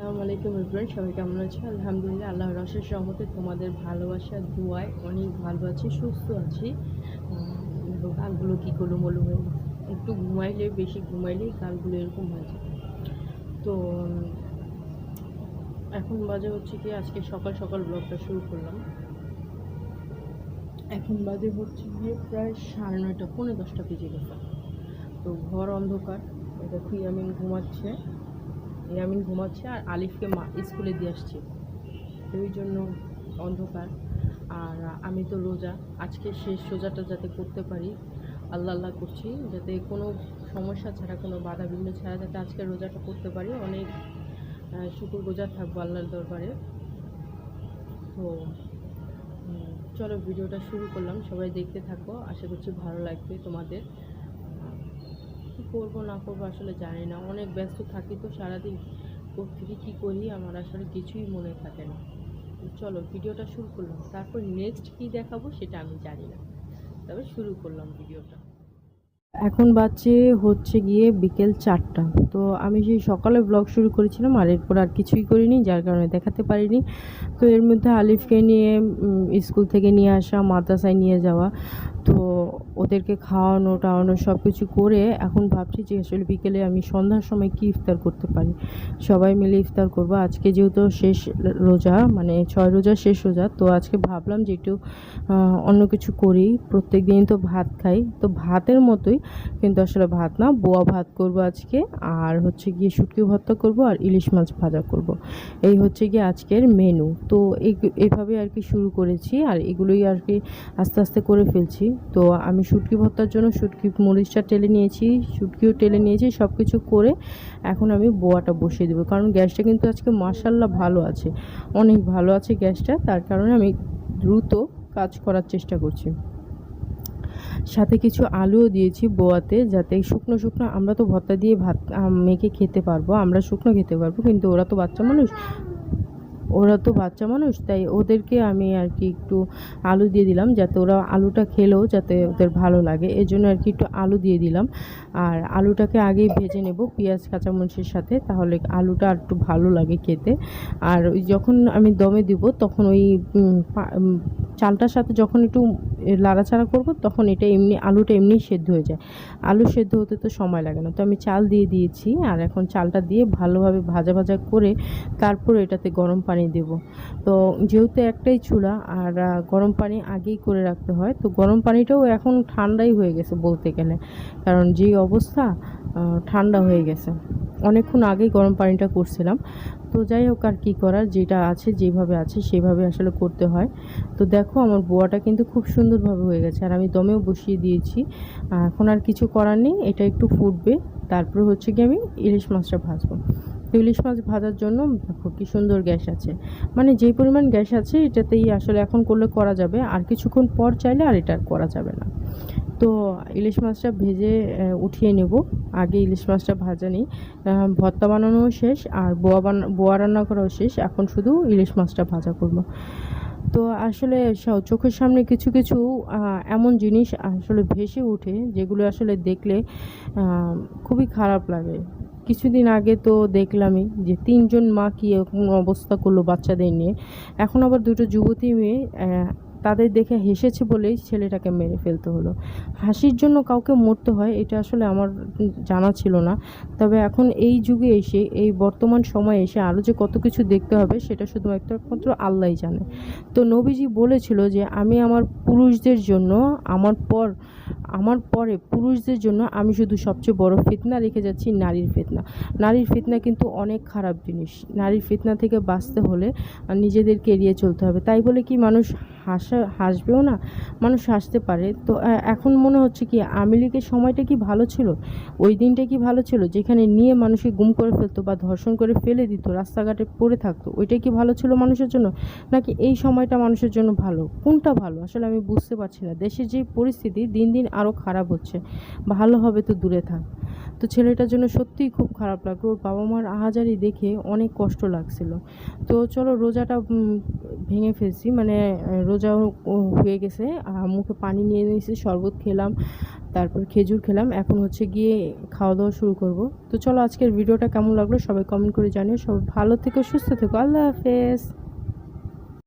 আসসালামু আলাইকুম ইব্রাহিম সবাই কেমন আছো? আলহামদুলিল্লাহ, আল্লাহর রসের সহমতে তোমাদের ভালোবাসা, দোয়ায় অনেক ভালো আছি, সুস্থ আছি। গালগুলো কী করল মলো হয়ে একটু ঘুমাইলে, বেশি ঘুমাইলে গালগুলো এরকম হয়ে যায়। তো এখন বাজে হচ্ছে কি, আজকে সকাল সকাল ব্লগটা শুরু করলাম। এখন বাজে হচ্ছে গিয়ে প্রায় সাড়ে নয়টা, পৌনে দশটা বেজে গেছে। তো ঘর অন্ধকার এটা ইয়ামিন ঘুমাচ্ছে। ইয়ামিন ঘুমাচ্ছে আর আলিফকে মা স্কুলে দিয়ে আসছে। ওই জন্য অন্ধকার। আর আমি তো রোজা। আজকে শেষ রোজাটা যাতে করতে পারি, আল্লাহ আল্লাহ করছি, যাতে কোনো সমস্যা ছাড়া, কোনো বাধা বিঘ্ন ছাড়া যাতে আজকে রোজাটা করতে পারি। অনেক শুকুর গোজা থাকব আল্লাহর দরবারে। তো চলো ভিডিওটা শুরু করলাম। সবাই দেখতে থাকো। আশা করছি ভালো লাগবে তোমাদের। করব, না করব আসলে জানি না। অনেক ব্যস্ত থাকি তো সারাদিন থেকে কী করি আমার আসলে কিছুই মনে থাকে না। চলো ভিডিওটা শুরু করলাম। তারপর নেক্সট কী দেখাবো সেটা আমি জানি না। তবে শুরু করলাম ভিডিওটা। এখন বাজছে হচ্ছে গিয়ে বিকেল চারটা। তো আমি সেই সকালে ব্লগ শুরু করেছিলাম আর এরপর আর কিছুই করিনি, যার কারণে দেখাতে পারিনি। তো এর মধ্যে আলিফকে নিয়ে স্কুল থেকে নিয়ে আসা, মাদ্রাসায় নিয়ে যাওয়া। তো ওদেরকে খাওয়ানো, টাওয়ানো সব কিছু করে এখন ভাবছি যে আসলে বিকেলে আমি সন্ধ্যার সময় কি ইফতার করতে পারি। সবাই মিলে ইফতার করব। আজকে যেহেতু শেষ রোজা মানে ছয় রোজা, শেষ রোজা, তো আজকে ভাবলাম যে একটু অন্য কিছু করি। প্রত্যেক দিন তো ভাত খাই। তো ভাতের মতোই, কিন্তু আসলে ভাত না, বোয়া ভাত করব আজকে। আর হচ্ছে গিয়ে শুটকি ভর্তা করব আর ইলিশ মাছ ভাজা করব। এই হচ্ছে গিয়ে আজকের মেনু তো এই এইভাবে আর কি শুরু করেছি। আর এগুলোই আর কি আস্তে আস্তে করে ফেলছি। তো আমি শুটকি ভর্তার জন্য শুটকি মরিচটা টেলে নিয়েছি, শুটকিও টেলে নিয়েছি সব কিছু করে এখন আমি বোয়াটা বসিয়ে দেবো। কারণ গ্যাসটা কিন্তু আজকে মার্শাল্লাহ ভালো আছে, অনেক ভালো আছে গ্যাসটা, তার কারণে আমি দ্রুত কাজ করার চেষ্টা করছি। সাথে কিছু আলুও দিয়েছি বোয়াতে, যাতে শুকনো শুকনো, আমরা তো ভর্তা দিয়ে ভাত মেখে খেতে পারব, আমরা শুকনো খেতে পারব, কিন্তু ওরা তো বাচ্চা মানুষ ওরা তো বাচ্চা মানুষ, তাই ওদেরকে আমি আর কি একটু আলু দিয়ে দিলাম যাতে ওরা আলুটা খেলেও যাতে ওদের ভালো লাগে। এর জন্য আর কি একটু আলু দিয়ে দিলাম। আর আলুটাকে আগেই ভেজে নেব পেঁয়াজ, কাঁচামরিচের সাথে, তাহলে আলুটা আর একটু ভালো লাগে খেতে। আর ওই যখন আমি দমে দিব, তখন ওই চালটার সাথে যখন একটু লাড়াচাড়া করব, তখন এটা এমনি, আলুটা এমনি সেদ্ধ হয়ে যায়। আলু সেদ্ধ হতে তো সময় লাগে না। তো আমি চাল দিয়ে দিয়েছি, আর এখন চালটা দিয়ে ভালোভাবে ভাজা ভাজা করে তারপর এটাতে গরম পানি দেব। তো যেহেতু একটাই চুলা, আর গরম পানি আগেই করে রাখতে হয়, তো গরম পানিটাও এখন ঠান্ডাই হয়ে গেছে বলতে গেলে। কারণ যেই অবস্থা ঠান্ডা হয়ে গেছে। অনেকক্ষণ আগেই গরম পানিটা করছিলাম। তো যাই হোক আর কী করার, যেটা আছে, যেভাবে আছে, সেভাবে আসলে করতে হয়। তো দেখো, আমার বোয়াটা কিন্তু খুব সুন্দরভাবে হয়ে গেছে। আর আমি দমেও বসিয়ে দিয়েছি। এখন আর কিছু করার নেই, এটা একটু ফুটবে। তারপরে হচ্ছে কি আমি ইলিশ মাছটা ভাজবো। ইলিশ মাছ ভাজার জন্য দেখো কী সুন্দর গ্যাস আছে। মানে যে পরিমাণ গ্যাস আছে, এটাতেই আসলে এখন করলে করা যাবে। আর কিছুক্ষণ পর চাইলে আর এটা করা যাবে না। তো ইলিশ মাছটা ভেজে উঠিয়ে নেব। আগে ইলিশ মাছটা ভাজা নেই। ভর্তা বানানোও শেষ আর বোয়া বানা, বোয়া রান্না করাও শেষ। এখন শুধু ইলিশ মাছটা ভাজা করব। তো আসলে চোখের সামনে কিছু কিছু এমন জিনিস আসলে ভেসে ওঠে যেগুলো আসলে দেখলে খুবই খারাপ লাগে। কিছুদিন আগে তো দেখলামই যে তিনজন মা কী অবস্থা করল বাচ্চাদের নিয়ে। এখন আবার দুটো যুবতী মেয়ে তাদের দেখে হেসেছে বলেই ছেলেটাকে মেরে ফেলতে হলো। হাসির জন্য কাউকে মরতে হয়, এটা আসলে আমার জানা ছিল না। তবে এখন এই যুগে এসে, এই বর্তমান সময়ে এসে আরও যে কত কিছু দেখতে হবে, সেটা শুধুমাত্র একমাত্র আল্লাহ জানে। তো নবীজি বলেছিল যে, আমি আমার পুরুষদের জন্য, আমার পর আমার পরে পুরুষদের জন্য আমি শুধু সবচেয়ে বড় ফিতনা রেখে যাচ্ছি নারীর ফিতনা। নারীর ফিতনা কিন্তু অনেক খারাপ জিনিস। নারীর ফিতনা থেকে বাঁচতে হলে নিজেদেরকে এড়িয়ে চলতে হবে। তাই বলে কি মানুষ হাসা, হাসবেও না, মানুষ হাসতে পারে। তো এখন মনে হচ্ছে কি আওয়ামী লীগের সময়টা কি ভালো ছিল? ওই দিনটা কি ভালো ছিল যেখানে নিয়ে মানুষকে গুম করে ফেলতো বা ধর্ষণ করে ফেলে দিত, রাস্তাঘাটে পড়ে থাকতো? ওইটাই কি ভালো ছিল মানুষের জন্য? নাকি এই সময়টা মানুষের জন্য ভালো? কোনটা ভালো? আসলে আমি বুঝতে পারছি না। দেশের যে পরিস্থিতি দিন দিন আরও খারাপ হচ্ছে। ভালো হবে তো দূরে থাক। তো ছেলেটার জন্য সত্যিই খুব খারাপ লাগল। ওর বাবা মার আহাজারি দেখে অনেক কষ্ট লাগছিল। তো চলো রোজাটা ভেঙে ফেলছি। মানে রোজা হয়ে গেছে। মুখে পানি নিয়ে নিয়েছি, শরবত খেলাম, তারপর খেজুর খেলাম। এখন হচ্ছে গিয়ে খাওয়া দাওয়া শুরু করব। তো চলো আজকের ভিডিওটা কেমন লাগল সবাই কমেন্ট করে জানিও। সবাই ভালো থেকো, সুস্থ থেকো। আল্লাহ হাফেজ।